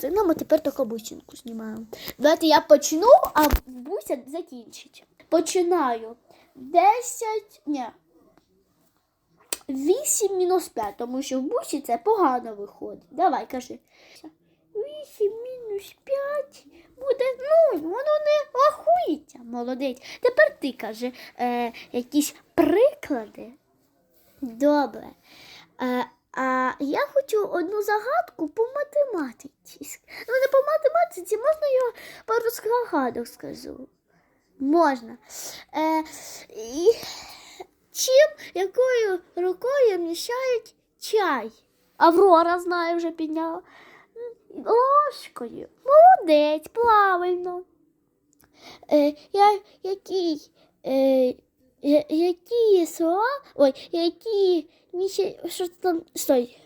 сином, а тепер таку бусинку знімаємо. Давайте я почну, а буся закінчить. Починаю. 10, ні. 8 мінус 5, тому що в бусі це погано виходить. Давай, кажи. 8 мінус 5 буде 0, воно не рахується. Молодець. Тепер ти кажи е, якісь приклади. Добре. Е, а я хочу одну загадку по математиці. Ну, не по математиці, можна я пару загадок скажу. Можна. Е, і, чим, якою рукою мішають чай? Аврора знає, вже підняла. Ложкою. Молодець, правильно. Е, я, який, е, які слова, ой, які місяці, що там, стой.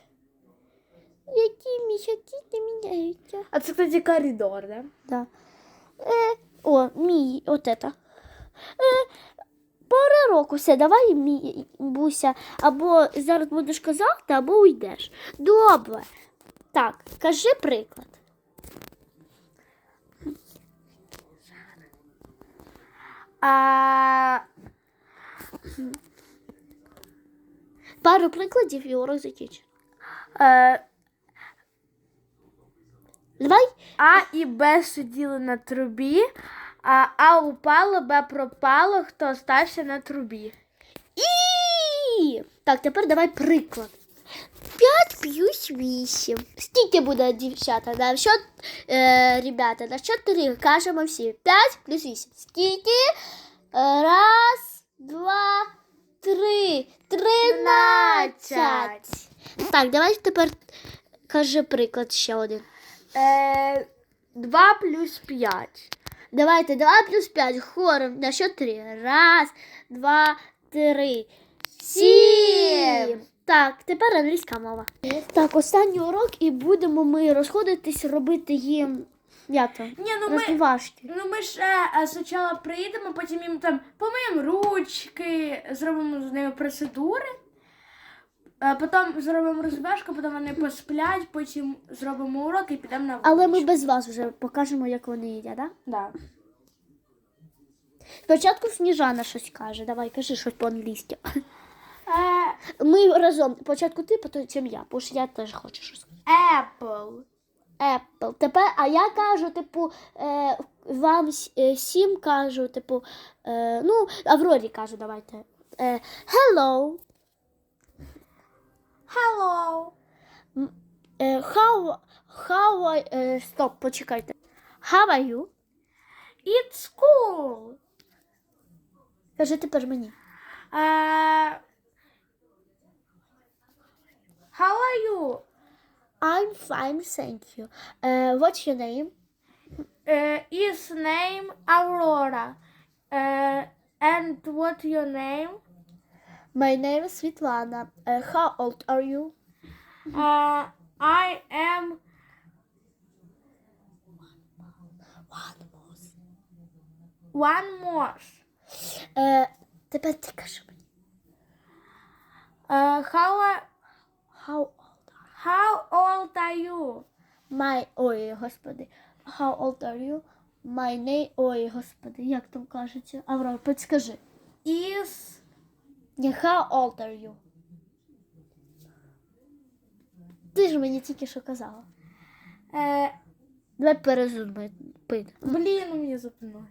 Які місяці не міняються? А це, кстати, коридор, да? Да. Е, о, мій, от это. Е, пора року, все, давай, мій, Буся, або зараз будеш казати, або уйдеш. Добре. Так, кажи приклад. А, Пару прикладів і урок закінчено. е, Давай. а і Б сиділи на трубі, а А упало, Б пропало, хто стався на трубі. І. Так, тепер давай приклад. 5 плюс 8. Скільки буде, дівчата? На що, е, ребята, на що 3 кажемо всі. 5 плюс 8. Скільки? Е, Раз, два, три. Тринадцять. Так, давай тепер кажи приклад ще один. Е, 2 плюс 5. Давайте 2 плюс 5 хором. На що 3? Раз, два, три. Сім. Так, тепер англійська мова. Так, останній урок і будемо ми розходитись, робити їм там? Ні, ну ми, Розвивашки. ну ми ще е, спочатку приїдемо, потім їм там помиємо ручки, зробимо з ними процедури. Е, Потім зробимо розважку, потім вони посплять, потім зробимо урок і підемо на вулицю. Але ми без вас вже покажемо, як вони їдять, так? Да? Да. Спочатку Сніжана щось каже. Давай, кажи щось по-англійськи. Е, Ми разом. Спочатку ти, потім я, бо ж я теж хочу щось. Apple. Apple. Тепер, а я кажу, типу, е, вам е, сім кажу, типу, е, ну, Аврорі кажу, давайте. Е, hello. Hello. Е, how, how, I- е, стоп, почекайте. How are you? It's cool. Кажи тепер мені. Е, how are you? I'm fine, thank you. Е, what's your name? Uh, is name Aurora. Uh, and what your name? My name is Світлана. Е, how old are you? Uh, I am one more. Е, тепер ти кажи мені. Uh, how are, How are you? My, ой, господи. How old are you? My name, ой, господи, як там кажеться? Аврора, підскажи. Is Не how old are you? Ти ж мені тільки що казала. uh, Давай перезумай. блін, у мене запнулось.